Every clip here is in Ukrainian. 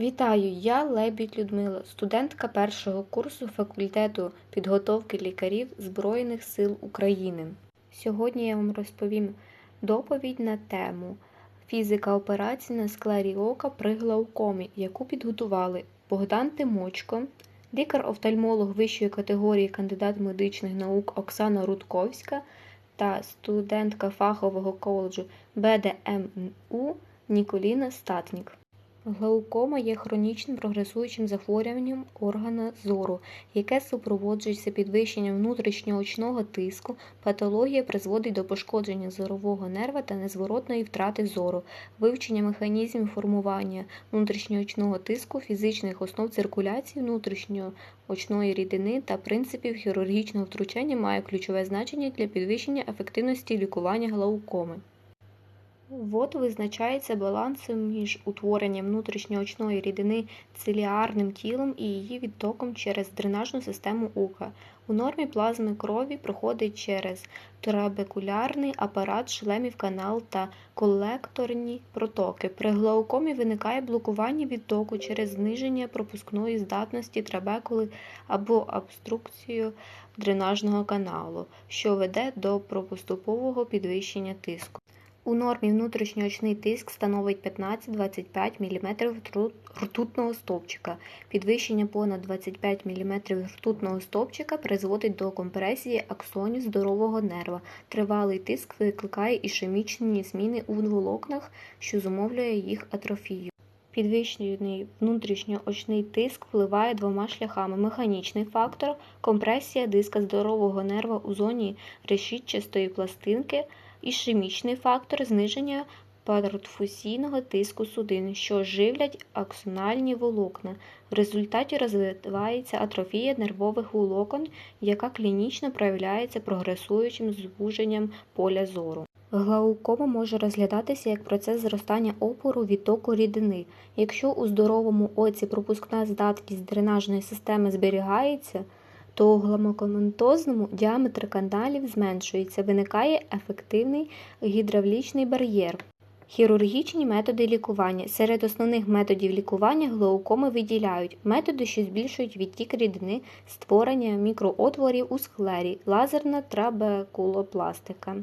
Вітаю, я Лебідь Людмила, студентка першого курсу факультету підготовки лікарів Збройних сил України. Сьогодні я вам розповім доповідь на тему Фізика операцій на склері ока при глаукомі, яку підготували Богдан Тимочко, лікар-офтальмолог вищої категорії кандидат медичних наук Оксана Рудковська та студентка фахового коледжу БДМУ Ніколіна Статнік. Глаукома є хронічним прогресуючим захворюванням органа зору, яке супроводжується підвищенням внутрішньоочного тиску. Патологія призводить до пошкодження зорового нерва та незворотної втрати зору, вивчення механізмів формування внутрішньоочного тиску, фізичних основ циркуляції внутрішньоочної рідини та принципів хірургічного втручання має ключове значення для підвищення ефективності лікування глаукоми. ВОД визначається балансом між утворенням внутрішньоочної рідини циліарним тілом і її відтоком через дренажну систему ока. У нормі плазми крові проходить через трабекулярний апарат, шлемів канал та колекторні протоки. При глаукомі виникає блокування відтоку через зниження пропускної здатності трабекули або обструкцію дренажного каналу, що веде до пропоступового підвищення тиску. У нормі внутрішньоочний тиск становить 15-25 мм ртутного стовпчика. Підвищення понад 25 мм ртутного стовпчика призводить до компресії аксонів здорового нерва. Тривалий тиск викликає ішемічні зміни у волокнах, що зумовлює їх атрофію. Підвищений внутрішньоочний тиск впливає двома шляхами: механічний фактор, компресія диска здорового нерва у зоні решітчастої пластинки ішемічний фактор зниження перфузійного тиску судин, що живлять аксональні волокна. В результаті розвивається атрофія нервових волокон, яка клінічно проявляється прогресуючим звуженням поля зору. Глаукома може розглядатися як процес зростання опору відтоку рідини. Якщо у здоровому оці пропускна здатність дренажної системи зберігається, то у гламокоментозному діаметр каналів зменшується, виникає ефективний гідравлічний бар'єр. Хірургічні методи лікування. Серед основних методів лікування глаукоми виділяють методи, що збільшують відтік рідини, створення мікроотворів у склері, лазерна трабекулопластика.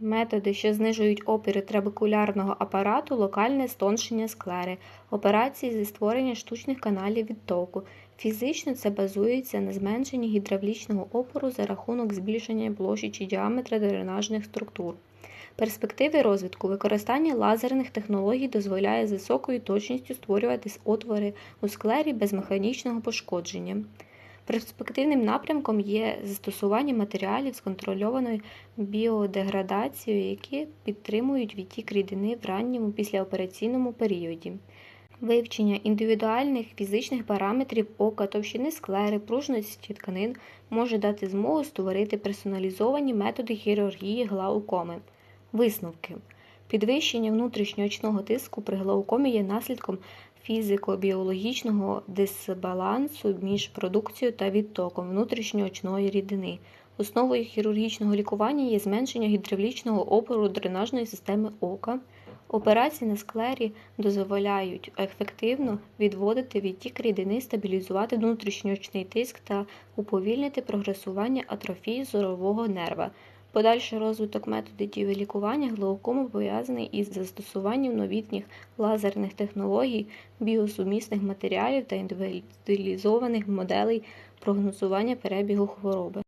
Методи, що знижують опіри трабекулярного апарату, локальне стоншення склери, операції зі створення штучних каналів відтоку. Фізично це базується на зменшенні гідравлічного опору за рахунок збільшення площі чи діаметра дренажних структур. Перспективи розвитку використання лазерних технологій дозволяє з високою точністю створювати отвори у склері без механічного пошкодження. Перспективним напрямком є застосування матеріалів з контрольованою біодеградацією, які підтримують відтік рідини в ранньому післяопераційному періоді. Вивчення індивідуальних фізичних параметрів ока, товщини склери, пружності тканин може дати змогу створити персоналізовані методи хірургії глаукоми. Висновки. Підвищення внутрішньоочного тиску при глаукомі є наслідком фізико-біологічного дисбалансу між продукцією та відтоком внутрішньоочної рідини. Основою хірургічного лікування є зменшення гідравлічного опору дренажної системи ока. Операції на склері дозволяють ефективно відводити відтік рідини, стабілізувати внутрішньоочний тиск та уповільнити прогресування атрофії зорового нерва. Подальший розвиток методів лікування глаукоми пов'язаний із застосуванням новітніх лазерних технологій, біосумісних матеріалів та індивідуалізованих моделей прогнозування перебігу хвороби.